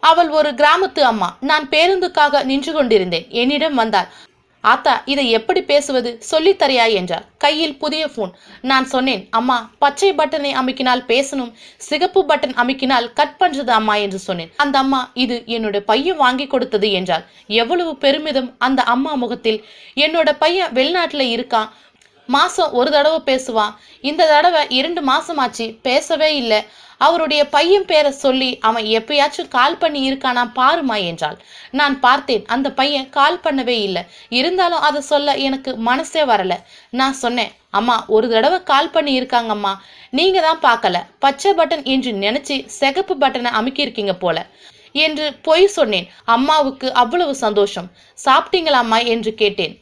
அவள் ஒரு கிராமத்து அம்மா. நான் பேருந்துக்காக நின்று கொண்டிருந்தேன். என்னிடம் வந்தாள். ஆத்தா இதை எப்படி பேசுவது? சொல்லித் தரியா? என்றார் கையில் புதிய போன் நான் சொன்னேன். அம்மா பச்சை பட்டனை அமைக்கினால் பேசணும் சிகப்பு பட்டன் அமைக்கினால் கட் பண்றது அம்மா என்று சொன்னேன். அந்த அம்மா இது என்னோட பையன் வாங்கி கொடுத்தது என்றார் எவ்வளவு பெருமிதம் அந்த அம்மா முகத்தில். என்னோட பையன் வெளிநாட்டுல இருக்கான். மாதம் ஒரு தடவை பேசுவான் இந்த தடவை இரண்டு மாதமாச்சு பேசவே இல்லை. அவருடைய பையன் பேரை சொல்லி அவன் எப்பயாச்சும் கால் பண்ணி இருக்கானா பாருமா என்றாள். நான் பார்த்தேன் அந்த பையன் கால் பண்ணவே இல்லை. இருந்தாலும் அதை சொல்ல எனக்கு மனசே வரல. நான் சொன்னேன் அம்மா ஒரு தடவை கால் பண்ணி இருக்காங்கம்மா. நீங்க தான் பார்க்கல. பச்சை பட்டன் என்று நினைச்சு சிகப்பு பட்டனை அமுக்கியிருக்கீங்க போல. என்று பொய் சொன்னேன். அம்மாவுக்கு அவ்வளவு சந்தோஷம். சாப்பிட்டீங்களாம்மா? என்று கேட்டேன்.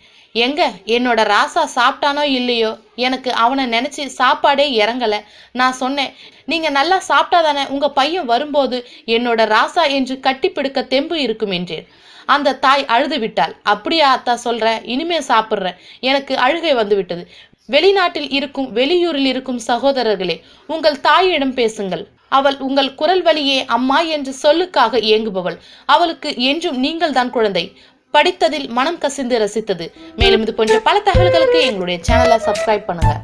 எங்க என்னோட ராசா சாப்பிட்டானோ இல்லையோ? எனக்கு அவனை நினைச்சு சாப்பாடே இறங்கல. நான் சொன்னேன் நீங்க நல்லா சாப்பிட்டாதானே உங்க பையன் வரும்போது என்னோட ராசா என்று கட்டிப்பிடுக்க தெம்பு இருக்கும் என்றேன். அந்த தாய் அழுது விட்டாள். அப்படியா அத்தா சொல்ற இனிமே சாப்பிட்றேன். எனக்கு அழுகை வந்து விட்டது. வெளிநாட்டில் இருக்கும் வெளியூரில் இருக்கும் சகோதரர்களே உங்கள் தாயிடம் பேசுங்கள். அவள் உங்கள் குரல் வழியே அம்மா என்று சொல்லுக்காக இயங்குபவள். அவளுக்கு என்றும் நீங்கள் தான் குழந்தை. படித்ததில் மனம் கசிந்து ரசித்தது. மேலும் இது போன்ற பல தகவல்களுக்கு எங்களுடைய சேனலை சப்ஸ்கிரைப் பண்ணுங்க.